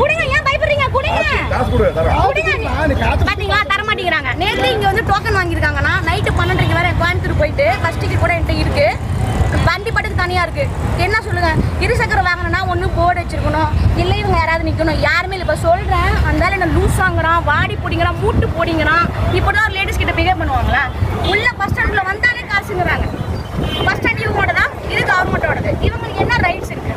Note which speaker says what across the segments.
Speaker 1: குடுங்க ஏன் பயப்படுறீங்க? குடுங்க. பாத்தீங்களா? தர மாட்டேங்கிறாங்க. நேத்து இங்க வந்து டோக்கன் வாங்கியிருக்காங்கன்னா நைட்டு பன்னெண்டரைக்கு வரை கோயம்புத்தூர் போயிட்டு டிக்கெட் கூட என்கிட்ட இருக்கு. வண்டி பட்டுக்கு தனியா இருக்கு. என்ன சொல்லுங்க? இருசக்கர வாகனம்னா ஒண்ணு போர்டு வச்சிருக்கணும். இல்லை இவங்க யாராவது நிக்கணும். யாருமே இல்லை. இப்ப சொல்றேன். அந்த லூஸ் வாங்குறான். வாடி பிடிங்கிறான். மூட்டு போடிங்கிறான். இப்பதான் ஒரு லேடிஸ் கிட்ட பிகேவ் பண்ணுவாங்களா உள்ள பஸ் ஸ்டாண்ட்ல வந்தாலே காசுங்கிறாங்க பஸ் ஸ்டாண்ட் இவங்களோட தான் இது கவர்மெண்டோடது இவங்களுக்கு என்ன ரைட்ஸ் இருக்கு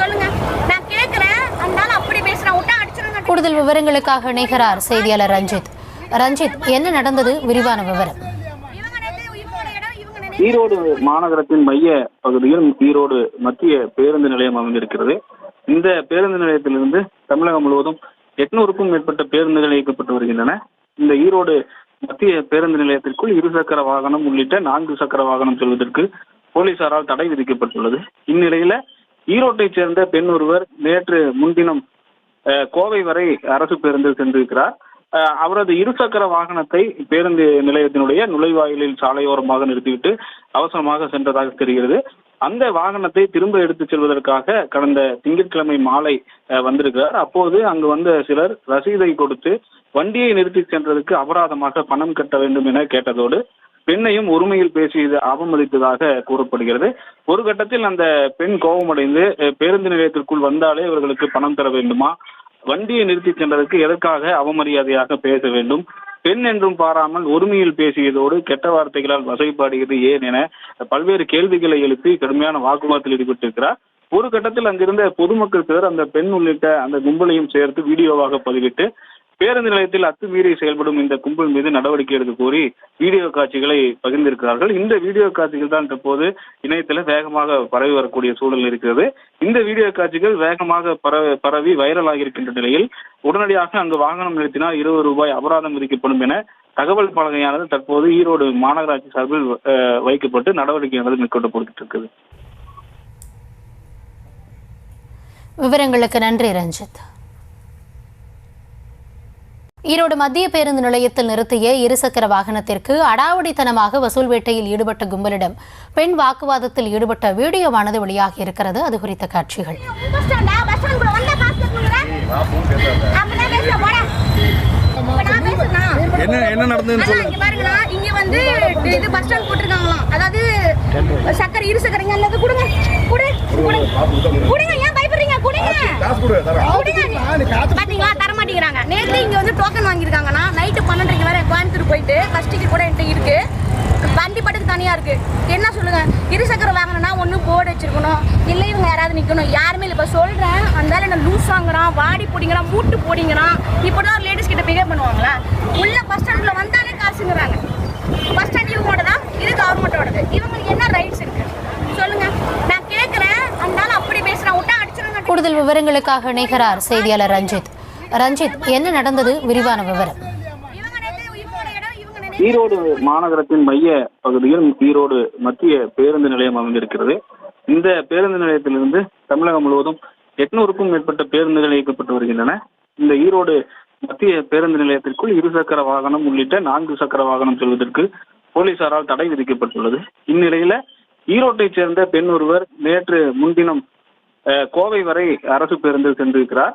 Speaker 1: சொல்லுங்க நான் கேக்குறேன் அதனால அப்படி பேசுறேன் விட்டா அடிச்சிருங்க
Speaker 2: கூடுதல் விவரங்களுக்காக இணைகிறார் செய்தியாளர் ரஞ்சித். ரஞ்சித் என்ன நடந்தது? விரிவான விவரம்.
Speaker 3: ஈரோடு மாநகரத்தின் மைய பகுதியில் ஈரோடு மத்திய பேருந்து நிலையம் அமைந்திருக்கிறது. இந்த பேருந்து நிலையத்திலிருந்து தமிழகம் முழுவதும் எட்நூறுக்கும் மேற்பட்ட பேருந்துகள் இயக்கப்பட்டு வருகின்றன. இந்த ஈரோடு மத்திய பேருந்து நிலையத்திற்குள் இருசக்கர வாகனம் உள்ளிட்ட நான்கு சக்கர வாகனம் செல்வதற்கு போலீசாரால் தடை விதிக்கப்பட்டுள்ளது. இந்நிலையில ஈரோட்டைச் சேர்ந்த பெண் ஒருவர் நேற்று முன்தினம் கோவை வரை அரசு பேருந்தில் சென்றிருக்கிறார். அவரது இருசக்கர வாகனத்தை பேருந்து நிலையத்தினுடைய நுழைவாயிலில் சாலையோரமாக நிறுத்திவிட்டு அவசரமாக சென்றதாக தெரிகிறது. அந்த வாகனத்தை திரும்ப எடுத்துச் செல்வதற்காக கடந்த திங்கட்கிழமை மாலை வந்திருக்கிறார். அப்போது அங்கு வந்த சிலர் ரசீதை கொடுத்து வண்டியை நிறுத்தி சென்றதுக்கு அபராதமாக பணம் கட்ட வேண்டும் என கேட்டதோடு பெண்ணையும் ஒருமையில் பேசியது அவமதித்ததாக கூறப்படுகிறது. ஒரு கட்டத்தில் அந்த பெண் கோபமடைந்து பேருந்து நிலையத்திற்குள் வந்தாலே இவர்களுக்கு பணம் தர வேண்டுமா? வண்டியை நிறுத்தி சென்றதற்கு எதற்காக அவமரியாதையாக பேச வேண்டும்? பெண் என்றும் பாராமல் ஒருமையில் பேசியதோடு கெட்ட வார்த்தைகளால் வசைப்பாடுகிறது ஏன் என பல்வேறு கேள்விகளை எழுப்பி கடுமையான வாக்குவாதத்தில் ஈடுபட்டிருக்கிறார். ஒரு கட்டத்தில் அங்கிருந்த பொதுமக்கள் சிலர் அந்த பெண் உள்ளிட்ட அந்த கும்பலையும் சேர்த்து வீடியோவாக பதிவிட்டு பேருந்து நிலையத்தில் அத்துமீறி செயல்படும் இந்த கும்பல் மீது நடவடிக்கை எடுக்க கோரி வீடியோ காட்சிகளை பகிர்ந்திருக்கிறார்கள். இந்த வீடியோ காட்சிகள் தான் தற்போது இணையத்தில் வேகமாக பரவி வரக்கூடிய சூழல் இருக்கிறது. இந்த வீடியோ காட்சிகள் வேகமாக பரவி பரவி வைரலாகி இருக்கின்ற நிலையில் உடனடியாக அங்கு வாகனம் நிறுத்தினால் இருபது ரூபாய் அபராதம் விதிக்கப்படும் என தகவல் பலகையானது தற்போது ஈரோடு மாநகராட்சி சார்பில் வைக்கப்பட்டு நடவடிக்கையானது மேற்கொள்ளப்பட்டு இருக்குது.
Speaker 2: விவரங்களுக்கு நன்றி ரஞ்சித். ஈரோடு மத்திய பேருந்து நிலையத்தில் நிறுத்திய இருசக்கர வாகனத்திற்கு அடாவடித்தனமாக வசூல் வேட்டையில் ஈடுபட்ட கும்பலிடம் பெண் வாக்குவாதத்தில் ஈடுபட்ட வீடியோவானது வெளியாகி இருக்கிறது. அது குறித்த காட்சிகள்.
Speaker 4: என்ன என்ன நடந்ததுன்னு
Speaker 1: இங்க வந்து இது பஸ் ஸ்டாண்ட் போட்டிருக்காங்களாம். அதாவது சக்கரை இரு சக்கரைங்க அல்லது கொடுங்க குடு குடுங்க. குடுங்க ஏன் பயப்படுறீங்க? குடுங்க. குடுங்க. பாத்தீங்களா? தர மாட்டேங்கிறாங்க நேரில் இங்கே வந்து டோக்கன் வாங்கியிருக்காங்கன்னா நைட்டு பன்னெண்டரைக்கு வரை கோயம்புத்தூர் போயிட்டு ஃபஸ்ட் டிக்கெட் கூட என்கிட்ட இருக்கு. வண்டி பட்டுக்கு தனியாக இருக்கு. என்ன சொல்லுங்க? இருசக்கர வாங்கினா ஒன்று போர்டு வச்சிருக்கணும். இல்லை இவங்க யாராவது நிற்கணும் யாருமே இல்லை. இப்போ சொல்கிறேன் அந்த என்ன லூஸ் வாங்குறான். வாடி பிடிங்கிறான். மூட்டு போடிங்கிறான். இப்பதான் ஒரு லேடிஸ் கிட்ட பிகேவ் பண்ணுவாங்களா? உள்ள பஸ் ஸ்டாண்டில் வந்தாலே காசுங்கிறாங்க. பஸ் ஸ்டாண்ட் இவங்களோட தான் இது கவர்மெண்ட்டோடது இவங்களுக்கு என்ன ரைட்ஸ் இருக்கு? சொல்லுங்க. நான் கேட்குறேன் அதனால அப்படி பேசுகிறேன் விட்டா அடிச்சிருங்க.
Speaker 2: கூடுதல் விவரங்களுக்காக நிகரார் செய்தியாளர் ரஞ்சித். ரஞ்சித் என்ன நடந்தது? விரிவான விவரம்.
Speaker 3: ஈரோடு மாநகரத்தின் மைய பகுதியில் ஈரோடு மத்திய பேருந்து நிலையம் அமைந்திருக்கிறது. இந்த பேருந்து நிலையத்திலிருந்து தமிழகம் முழுவதும் எட்நூறுக்கும் மேற்பட்ட பேருந்துகள் இயக்கப்பட்டு வருகின்றன. இந்த ஈரோடு மத்திய பேருந்து நிலையத்திற்குள் இருசக்கர வாகனம் உள்ளிட்ட நான்கு சக்கர வாகனம் செல்வதற்கு போலீசாரால் தடை விதிக்கப்பட்டுள்ளது. இந்நிலையில ஈரோட்டைச் சேர்ந்த பெண் ஒருவர் நேற்று முன்தினம் கோவை வரை அரசு பேருந்தில் சென்றிருக்கிறார்.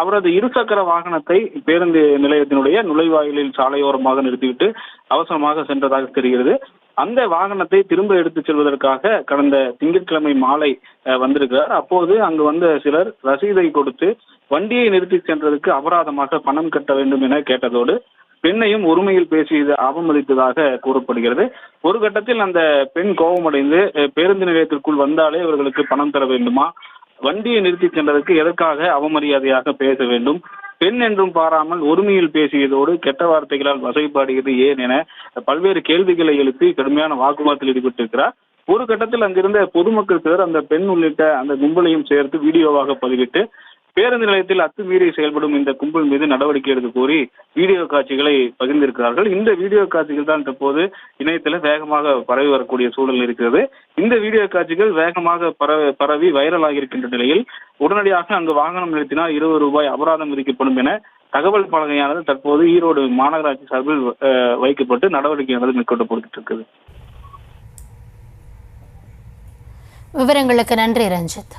Speaker 3: அவரது இருசக்கர வாகனத்தை பேருந்து நிலையத்தினுடைய நுழைவாயிலில் சாலையோரமாக நிறுத்திவிட்டு அவசரமாக சென்றதாக தெரிகிறது. அந்த வாகனத்தை திரும்ப எடுத்துச் செல்வதற்காக கடந்த திங்கட்கிழமை மாலை வந்திருக்கிறார். அப்போது அங்கு வந்த சிலர் ரசீதை கொடுத்து வண்டியை நிறுத்தி சென்றதுக்கு அபராதமாக பணம் கட்ட வேண்டும் என கேட்டதோடு பெண்ணையும் ஒருமையில் பேசியது அவமதித்ததாக கூறப்படுகிறது. ஒரு கட்டத்தில் அந்த பெண் கோபமடைந்து பேருந்து நிலையத்திற்குள் வந்தாலே இவர்களுக்கு பணம் தர வேண்டுமா? வண்டியை நிறுத்தி சென்றதற்கு எதற்காக அவமரியாதையாக பேச வேண்டும்? பெண் என்றும் பாராமல் ஒருமையில் பேசியதோடு கெட்ட வார்த்தைகளால் வசைப்பாடுகிறது ஏன் என பல்வேறு கேள்விகளை எழுப்பி கடுமையான வாக்குவாதத்தில் ஈடுபட்டிருக்கிறார். ஒரு கட்டத்தில் அங்கிருந்த பொதுமக்கள் சிலர் அந்த பெண் உள்ளிட்ட அந்த கும்பலையும் சேர்த்து வீடியோவாக பதிவிட்டு பேருந்து நிலையத்தில் அத்துமீறி செயல்படும் இந்த கும்பல் மீது நடவடிக்கை எடுக்க கோரி வீடியோ காட்சிகளை பகிர்ந்திருக்கிறார்கள். இந்த வீடியோ காட்சிகள் தான் தற்போது இணையத்தில் வேகமாக பரவி வரக்கூடிய சூழல் இருக்கிறது. இந்த வீடியோ காட்சிகள் வேகமாக பரவி பரவி வைரலாகி இருக்கின்ற நிலையில் உடனடியாக அங்கு வாகனம் நிறுத்தினால் இருபது ரூபாய் அபராதம் விதிக்கப்படும் என தகவல் பலகையானது தற்போது ஈரோடு மாநகராட்சி சார்பில் வைக்கப்பட்டு நடவடிக்கையானது மேற்கொள்ளப்பட்டு இருக்குது.
Speaker 2: விவரங்களுக்கு நன்றி ரஞ்சித்.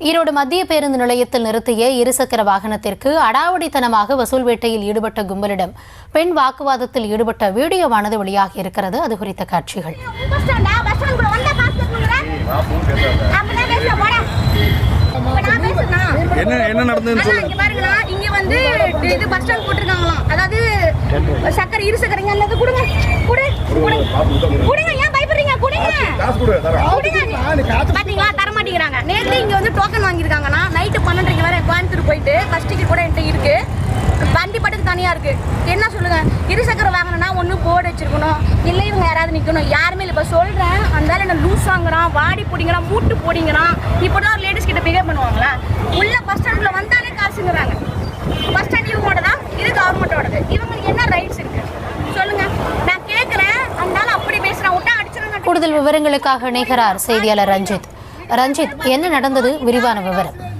Speaker 2: ஈரோடு மத்திய பேருந்து நிலையத்தில் நிறுத்திய இருசக்கர வாகனத்திற்கு அடாவடித்தனமாக வசூல் வேட்டையில் ஈடுபட்ட கும்பலிடம் பெண் வாக்குவாதத்தில் ஈடுபட்ட வீடியோவானது வெளியாகி இருக்கிறது. அது குறித்த காட்சிகள்.
Speaker 4: என்ன என்ன நடந்ததுன்னு
Speaker 1: அண்ணா,
Speaker 4: சொல்லு
Speaker 1: இங்க பாருங்கண்ணா. இங்க வந்து இது பஸ் ஸ்டாண்ட் போட்டிருக்காங்களாம். அதாவது சக்கரை இரு சக்கரைங்க அல்லது கொடுங்க. குடு குடு. குடுங்க. ஏன் பயப்படுறீங்க? குடுங்க. குடுங்க. பாத்தீங்களா? தர மாட்டேங்கிறாங்க நேத்து இங்க வந்து டோக்கன் வாங்கியிருக்காங்கண்ணா நைட்டு பன்னெண்டரைக்கு வரை கோயம்புத்தூர் போயிட்டு ஃபர்ஸ்ட் டிக்கெட் கூட என்கிட்ட இருக்கு. வண்டி பட்டுக்கு தனியா இருக்கு. என்ன சொல்லுங்க? இருசக்கர வாங்கினா ஒண்ணு போர்டு வச்சிருக்கணும். இல்லை இவங்க யாராவது நிக்கணும். யாருமே இல்லை. இப்ப சொல்றேன் அந்த என்ன லூஸ் வாங்குறான் வாடி போடிங்கிறான் மூட்டு போடிங்கிறான். இப்படிதான் ஒரு லேடிஸ் கிட்ட பிஹேவ் பண்ணுவாங்களா? உள்ள பஸ் ஸ்டாண்ட்ல வந்தாலே காசுங்கிறாங்க. பஸ் ஸ்டாண்ட் இவங்களோட தான் இது கவர்மெண்டோடது இவங்களுக்கு என்ன ரைட்ஸ் இருக்கு? சொல்லுங்க. நான் கேக்குறேன். அதனால அப்படி பேசுறேன். விட்டா அடிச்சிருங்க
Speaker 2: கூடுதல் விவரங்களுக்காக இணைகிறார் செய்தியாளர் ரஞ்சித். ரஞ்சித் என்ன நடந்தது? விரிவான விவரம்.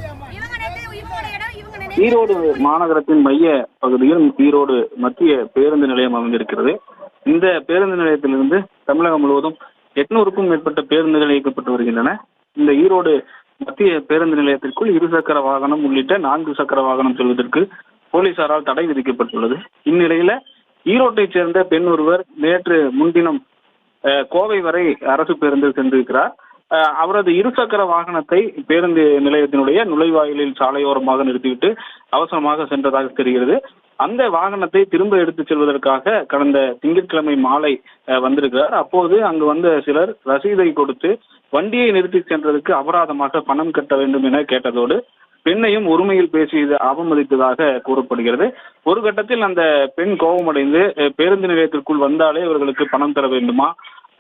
Speaker 3: ஈரோடு மாநகரத்தின் மைய பகுதியில் ஈரோடு மத்திய பேருந்து நிலையம் அமைந்திருக்கிறது. இந்த பேருந்து நிலையத்திலிருந்து தமிழகம் முழுவதும் எட்நூறுக்கும் மேற்பட்ட பேருந்துகள் இயக்கப்பட்டு வருகின்றன. இந்த ஈரோடு மத்திய பேருந்து நிலையத்திற்குள் இருசக்கர வாகனம் உள்ளிட்ட நான்கு சக்கர வாகனம் செல்வதற்கு போலீசாரால் தடை விதிக்கப்பட்டுள்ளது. இந்நிலையில ஈரோட்டைச் சேர்ந்த பெண் ஒருவர் நேற்று முன்தினம் கோவை வரை அரசு பேருந்தில் சென்றிருக்கிறார். அவரது இருசக்கர வாகனத்தை பேருந்து நிலையத்தினுடைய நுழைவாயிலில் சாலையோரமாக நிறுத்திவிட்டு அவசரமாக சென்றதாக தெரிகிறது. அந்த வாகனத்தை திரும்ப எடுத்துச் செல்வதற்காக கடந்த திங்கட்கிழமை மாலை வந்திருக்கிறார். அப்போது அங்கு வந்த சிலர் ரசீதை கொடுத்து வண்டியை நிறுத்தி சென்றதற்கு அபராதமாக பணம் கட்ட வேண்டும் என கேட்டதோடு பெண்ணையும் உரிமையில் பேசி அவமதித்ததாக கூறப்படுகிறது. ஒரு கட்டத்தில் அந்த பெண் கோபமடைந்து பேருந்து நிலையத்திற்குள் வந்தாலே இவர்களுக்கு பணம் தர வேண்டுமா?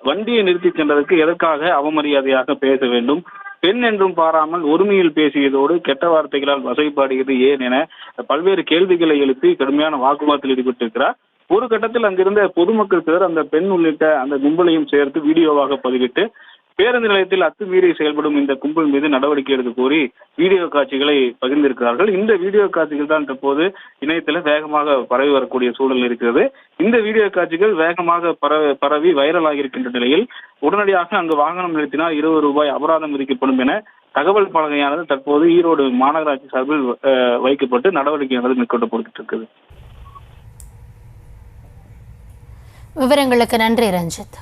Speaker 3: வண்டியை நிறுத்தி சென்றதற்கு எதற்காக அவமரியாதையாக பேச வேண்டும்? பெண் என்றும் பாராமல் ஒருமையில் பேசியதோடு கெட்ட வார்த்தைகளால் வசைப்பாடியது ஏன் என பல்வேறு கேள்விகளை எழுப்பி கடுமையான வாக்குவாதத்தில் ஈடுபட்டிருக்கிறார். ஒரு கட்டத்தில் அங்கிருந்த பொதுமக்கள் சிலர் அந்த பெண் உள்ளிட்ட அந்த கும்பலையும் சேர்த்து வீடியோவாக பதிவிட்டு பேருந்து நிலையத்தில் அத்துமீறி செயல்படும் இந்த கும்பல் மீது நடவடிக்கை எடுக்க கோரி வீடியோ காட்சிகளை பகிர்ந்திருக்கிறார்கள். இந்த வீடியோ காட்சிகள் தான் தற்போது இணையத்தில் வேகமாக பரவி வரக்கூடிய சூழல் இருக்கிறது. இந்த வீடியோ காட்சிகள் வேகமாக பரவி பரவி வைரலாகி இருக்கின்ற நிலையில் உடனடியாக அங்கு வாகனம் நிறுத்தினால் இருபது ரூபாய் அபராதம் விதிக்கப்படும் என தகவல் பலகையானது தற்போது ஈரோடு மாநகராட்சி சார்பில் அஹ், வைக்கப்பட்டு நடவடிக்கையானது மேற்கொள்ளப்பட்டு இருக்குது.
Speaker 2: விவரங்களுக்கு நன்றி ரஞ்சித்.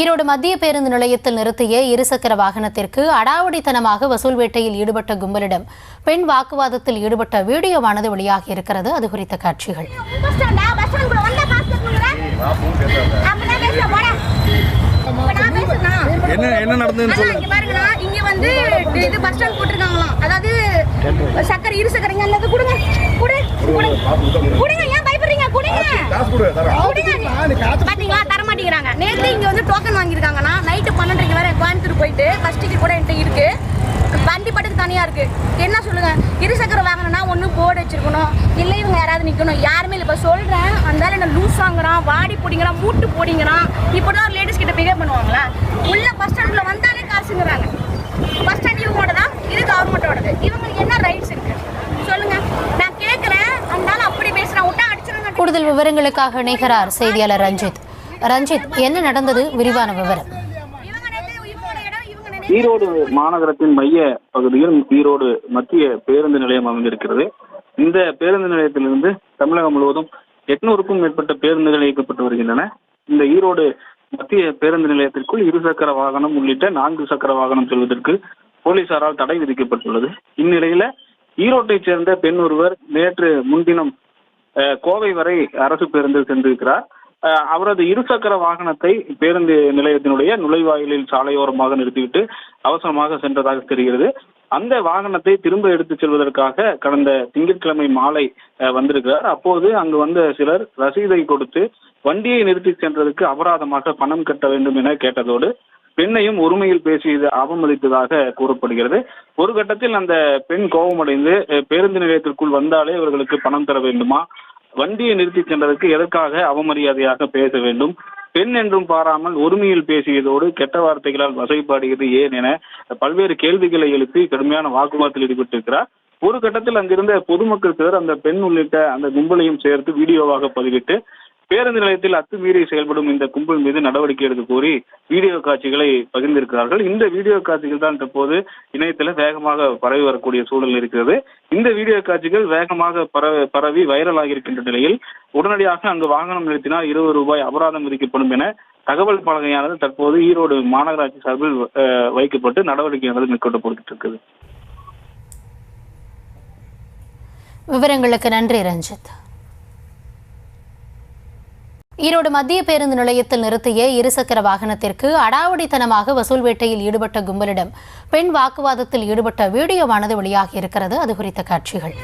Speaker 2: ஈரோடு மத்திய பேருந்து நிலையத்தில் நிறுத்திய இருசக்கர வாகனத்திற்கு அடாவடித்தனமாக வசூல் வேட்டையில் ஈடுபட்ட கும்பலிடம் பெண் வாக்குவாதத்தில் ஈடுபட்ட வீடியோவானது வெளியாகி இருக்கிறது. அது குறித்த காட்சிகள்.
Speaker 4: என்ன என்ன நடந்ததுன்னு
Speaker 1: இங்க வந்து இது பஸ் ஸ்டாண்ட் போட்டிருக்காங்களாம். அதாவது சக்கரை இரு சக்கரைங்க அல்லது கொடுங்க குடு குடு குடுங்க. ஏன் பயப்படுறீங்க? குடுங்க. குடுங்க பாத்தீங்களா தர மாட்டேங்கிறாங்க நேத்து இங்க வந்து டோக்கன் வாங்கியிருக்காங்கன்னா நைட்டு பன்னெண்டரைக்கு வரை கோயம்புத்தூர் போயிட்டு ஃபஸ்ட் டிக்கெட் கூட என்கிட்ட இருக்கு. வண்டி பட்டுக்கு தனியாக இருக்கு. என்ன சொல்லுங்க? இருசக்கர வாங்கினா ஒன்று போர்டு வச்சிருக்கணும். இல்லை இவங்க யாராவது நிற்கணும் யாருமே இல்லை. இப்போ சொல்கிறேன் அந்தாலும் என்ன லூஸ் வாங்குறான் வாடி போடிங்கிறான் மூட்டு போடிங்கிறான். இப்படிதான் தான் லேடிஸ் கிட்ட பிஹேவ் பண்ணுவாங்களா? உள்ள பஸ் ஸ்டாண்டில் வந்தாலே காசுங்கிறாங்க. பஸ் ஸ்டாண்ட் இவங்களோட தான் இது கவர்மெண்ட்டோடது இவங்களுக்கு என்ன ரைட்ஸ் இருக்கு? சொல்லுங்க. நான் கேட்குறேன். அந்தாலும் அப்படி பேசுகிறேன் விட்டா அடிச்சிருங்க.
Speaker 2: கூடுதல் விவரங்களுக்காக நிகரார் செய்தியாளர் ரஞ்சித். ரஞ்சித் என்ன நடந்தது? விரிவான விவரம்.
Speaker 3: ஈரோடு மாநகரத்தின் மைய பகுதியில் ஈரோடு மத்திய பேருந்து நிலையம் அமைந்திருக்கிறது. இந்த பேருந்து நிலையத்திலிருந்து தமிழகம் முழுவதும் எட்நூறுக்கும் மேற்பட்ட பேருந்துகள் இயக்கப்பட்டு வருகின்றன. இந்த ஈரோடு மத்திய பேருந்து நிலையத்திற்குள் இருசக்கர வாகனம் உள்ளிட்ட நான்கு சக்கர வாகனம் செல்வதற்கு போலீசாரால் தடை விதிக்கப்பட்டுள்ளது. இந்நிலையில ஈரோட்டைச் சேர்ந்த பெண் ஒருவர் நேற்று முன்தினம் கோவை வரை அரசு பேருந்தில் சென்றிருக்கிறார். அவரது இருசக்கர வாகனத்தை பேருந்து நிலையத்தினுடைய நுழைவாயிலில் சாலையோரமாக நிறுத்திவிட்டு அவசரமாக சென்றதாக தெரிகிறது. அந்த வாகனத்தை திரும்ப எடுத்துச் செல்வதற்காக கடந்த திங்கட்கிழமை மாலை வந்திருக்கிறார். அப்போது அங்கு வந்த சிலர் ரசீதை கொடுத்து வண்டியை நிறுத்தி சென்றதற்கு அபராதமாக பணம் கட்ட வேண்டும் என கேட்டதோடு பெண்ணையும் ஒருமையில் பேசியது அவமதித்ததாக கூறப்படுகிறது. ஒரு கட்டத்தில் அந்த பெண் கோபமடைந்து பேருந்து நிலையத்திற்குள் வந்தாலே இவர்களுக்கு பணம் தர வேண்டுமா? வண்டியை நிறுத்தி சென்றதற்கு எதற்காக அவமரியாதையாக பேச வேண்டும்? பெண் என்றும் பாராமல் ஒருமையில் பேசியதோடு கெட்ட வார்த்தைகளால் வசைப்பாடுகிறது ஏன் என பல்வேறு கேள்விகளை எழுப்பி கடுமையான வாக்குவாதத்தில் ஈடுபட்டிருக்கிறார். ஒரு கட்டத்தில் அங்கிருந்த பொதுமக்கள் சிலர் அந்த பெண் உள்ளிட்ட அந்த கும்பலையும் சேர்த்து வீடியோவாக பதிவிட்டு பேருந்து நிலையத்தில் அத்துமீறி செயல்படும் இந்த கும்பல் மீது நடவடிக்கை எடுக்க கோரி வீடியோ காட்சிகளை பகிர்ந்திருக்கிறார்கள். இந்த வீடியோ காட்சிகள் தான் தற்போது இணையத்தில் வேகமாக பரவி வரக்கூடிய சூழல் இருக்கிறது. இந்த வீடியோ காட்சிகள் வேகமாக பரவி பரவி வைரலாகி இருக்கின்ற நிலையில் உடனடியாக அங்கு வாகனம் நிறுத்தினால் இருபது ரூபாய் அபராதம் விதிக்கப்படும் என தகவல் பலகையானது தற்போது ஈரோடு மாநகராட்சி சார்பில் வைக்கப்பட்டு நடவடிக்கையானது மேற்கொள்ளப்பட்டு இருக்குது.
Speaker 2: விவரங்களுக்கு நன்றி ரஞ்சித். ஈரோடு மத்திய பேருந்து நிலையத்தில் நிறுத்திய இருசக்கர வாகனத்திற்கு அடாவடித்தனமாக வசூல் வேட்டையில் ஈடுபட்ட கும்பலிடம் பெண் வாக்குவாதத்தில் ஈடுபட்ட வீடியோவானது வெளியாகி இருக்கிறது. அது குறித்த காட்சிகள்.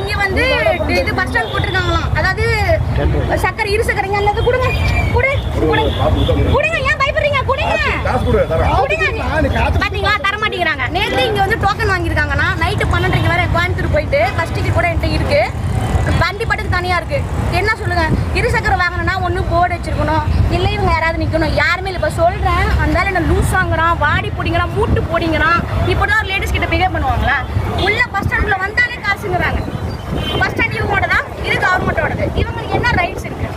Speaker 1: இங்க வந்து இது பஸ் ஸ்டாண்ட் போட்டிருக்காங்களாம். அதாவது சக்கரை இரு சக்கரைங்க கொடுங்க. குடுங்க. ஏன் பயப்படுறீங்க? குடுங்க. மாட்டேங்கிறாங்க நேரில் இங்கே வந்து டோக்கன் வாங்கியிருக்காங்கன்னா நைட்டு பன்னெண்டரைக்கு வரை கோயம்புத்தூர் போயிட்டு ஃபஸ்ட் டிக்கெட் கூட என்கிட்ட இருக்கு. வண்டி பட்டுக்கு தனியாக இருக்கு. என்ன சொல்லுங்க? இருசக்கர வாங்கினா ஒன்று போர்டு வச்சிருக்கணும். இல்லை இவங்க யாராவது நிற்கணும் யாருமே இல்லை. இப்போ சொல்கிறேன் அந்த என்ன லூஸ் வாங்குறான். வாடி போடிங்கிறான் மூட்டு போடிங்கிறான் இப்படிதான் ஒரு லேடிஸ் கிட்ட பிஹேவ் பண்ணுவாங்களா உள்ள பஸ் ஸ்டாண்டில் வந்தாலே காசுங்கிறாங்க. பஸ் ஸ்டாண்ட் இவங்களோட தான் இது கவர்மெண்டோடது இவங்களுக்கு என்ன ரைட்ஸ் இருக்கு?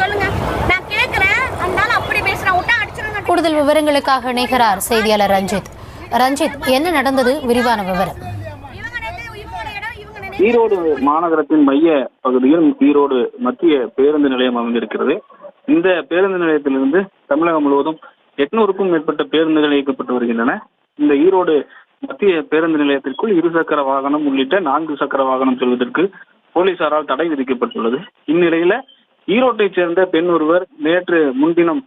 Speaker 1: சொல்லுங்க. நான் கேட்குறேன் அதனால அப்படி பேசுகிறேன் விட்டா அடிச்சிருங்க.
Speaker 2: கூடுதல் விவரங்களுக்காக நிகரார் செய்தியாளர் ரஞ்சித். ரஞ்சித் என்ன நடந்தது? விரிவான விவரம்.
Speaker 3: ஈரோடு மாநகரத்தின் மைய பகுதியில் ஈரோடு மத்திய பேருந்து நிலையம் அமைந்திருக்கிறது. இந்த பேருந்து நிலையத்திலிருந்து தமிழகம் முழுவதும் எட்நூறுக்கும் மேற்பட்ட பேருந்துகள் இயக்கப்பட்டு வருகின்றன. இந்த ஈரோடு மத்திய பேருந்து நிலையத்திற்குள் இருசக்கர வாகனம் உள்ளிட்ட நான்கு சக்கர வாகனம் செல்வதற்கு போலீசாரால் தடை விதிக்கப்பட்டுள்ளது. இந்நிலையில ஈரோட்டைச் சேர்ந்த பெண் ஒருவர் நேற்று முன்தினம்